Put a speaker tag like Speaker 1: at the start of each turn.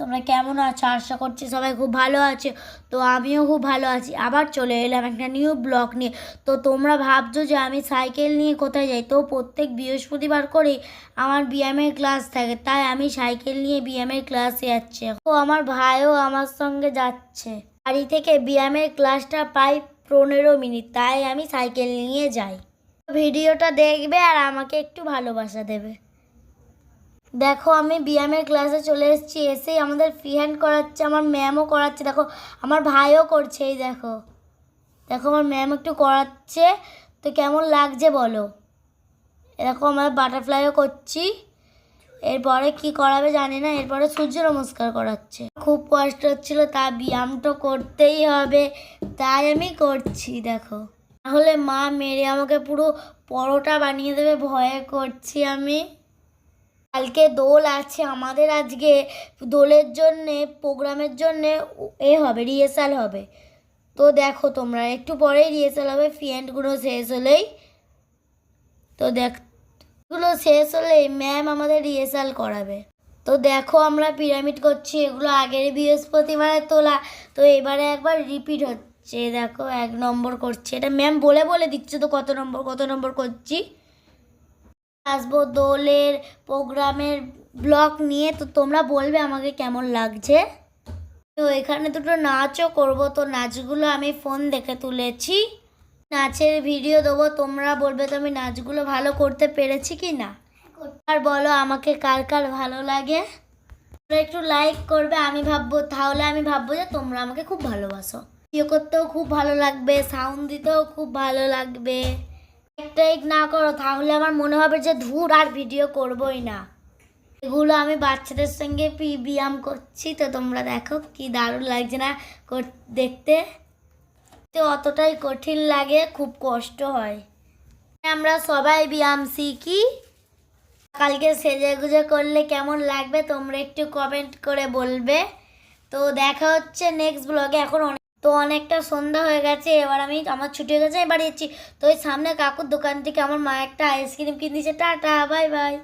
Speaker 1: তোমরা কেমন আছো? আশা করছি সবাই খুব ভালো আছে। তো আমিও খুব ভালো আছি। আবার চলে এলাম একটা নিউ ব্লগ নিয়ে। তো তোমরা ভাবছ যে আমি সাইকেল নিয়ে কোথায় যাই? তো প্রত্যেক বৃহস্পতিবার করে আমার ব্যায়ামের ক্লাস থাকে। তাই আমি সাইকেল নিয়ে ব্যায়ামের ক্লাসে যাচ্ছি। তো আমার ভাইও আমার সঙ্গে যাচ্ছে। বাড়ি থেকে ব্যায়ামের ক্লাসটা প্রায় পনেরো মিনিট। তাই আমি সাইকেল নিয়ে যাই। ভিডিওটা দেখবে আর আমাকে একটু ভালোবাসা দেবে। দেখো, আমি ব্যায়ামের ক্লাসে চলে এসেছি, এসেই আমাদের ফ্রি হ্যান্ড করাচ্ছে, আমার ম্যামও করাচ্ছে। দেখো, আমার ভাইও করছে, এই দেখো। দেখো, আমার ম্যাম একটু করাচ্ছে। তো কেমন লাগছে বলো? এরকম আমরা বাটারফ্লাইও করছি। এরপরে কি করাবে জানি না, এরপরে সূর্য নমস্কার করাচ্ছে। খুব কষ্ট হচ্ছিল, তা ব্যায়াম তো করতেই হবে। তাই আমি করছি, দেখো। তাহলে মা মেরে আমাকে পুরো পরোটা বানিয়ে দেবে, ভয়ে করছি আমি। কালকে দোল আছে আমাদের আজকে। দোলের জন্যে, প্রোগ্রামের জন্যে এ হবে রিহার্সাল হবে। তো দেখো তোমরা, একটু পরেই রিহার্সাল হবে ফ্রেন্ডগুলো শেষ হলেই। তো দেখ এগুলো শেষ হলেই ম্যাম আমাদের রিহার্সাল করাবে। তো দেখো আমরা পিরামিড করছি, এগুলো আগের বৃহস্পতিবারে তোলা। তো এবারে একবার রিপিট হচ্ছে, দেখো এক নম্বর করছি। এটা ম্যাম বলে বলে দিচ্ছে তো কত নম্বর কত নম্বর করছি? আসব দোলের প্রোগ্রামের ব্লগ নিয়ে। তো তোমরা বলবে আমাকে কেমন লাগছে। তো এখানে দুটো নাচও করব। তো নাচগুলো আমি ফোন দেখে তুলেছি। নাচের ভিডিও দেবো। তোমরা বলবে তো আমি নাচগুলো ভালো করতে পেরেছি কি না? আর বলো আমাকে কার কার ভালো লাগে। তোমরা একটু লাইক করবে। আমি ভাববো, তাহলে আমি ভাববো যে তোমরা আমাকে খুব ভালোবাসো। ভিডিও করতেও খুব ভালো লাগবে সাউন্ড দিতেও খুব ভালো লাগবে। একটাই না করো, তাহলে আমার মনে হবে যে ধুর আর ভিডিও করবোই না। এগুলো আমি বাচ্চাদের সঙ্গে পি- ব্যায়াম করছি, তো তোমরা দেখো কি দারুণ লাগছে না দেখতে। তো অতটাই কঠিন লাগে, খুব কষ্ট হয়। আমরা সবাই ব্যায়াম শিখি কালকে সেজে গুজে করলে কেমন লাগবে তোমরা একটু কমেন্ট করে বলবে। তো দেখা হচ্ছে নেক্সট ব্লগে এখন তো অনেকটা সন্ধ্যা হয়ে গেছে, এবার আমি আমার ছুটি হয়ে গেছে বাড়ি যাচ্ছি। তো ওই সামনে কাকুর দোকান থেকে আমার মা একটা আইসক্রিম কিনে দিয়েছে। Tata bye bye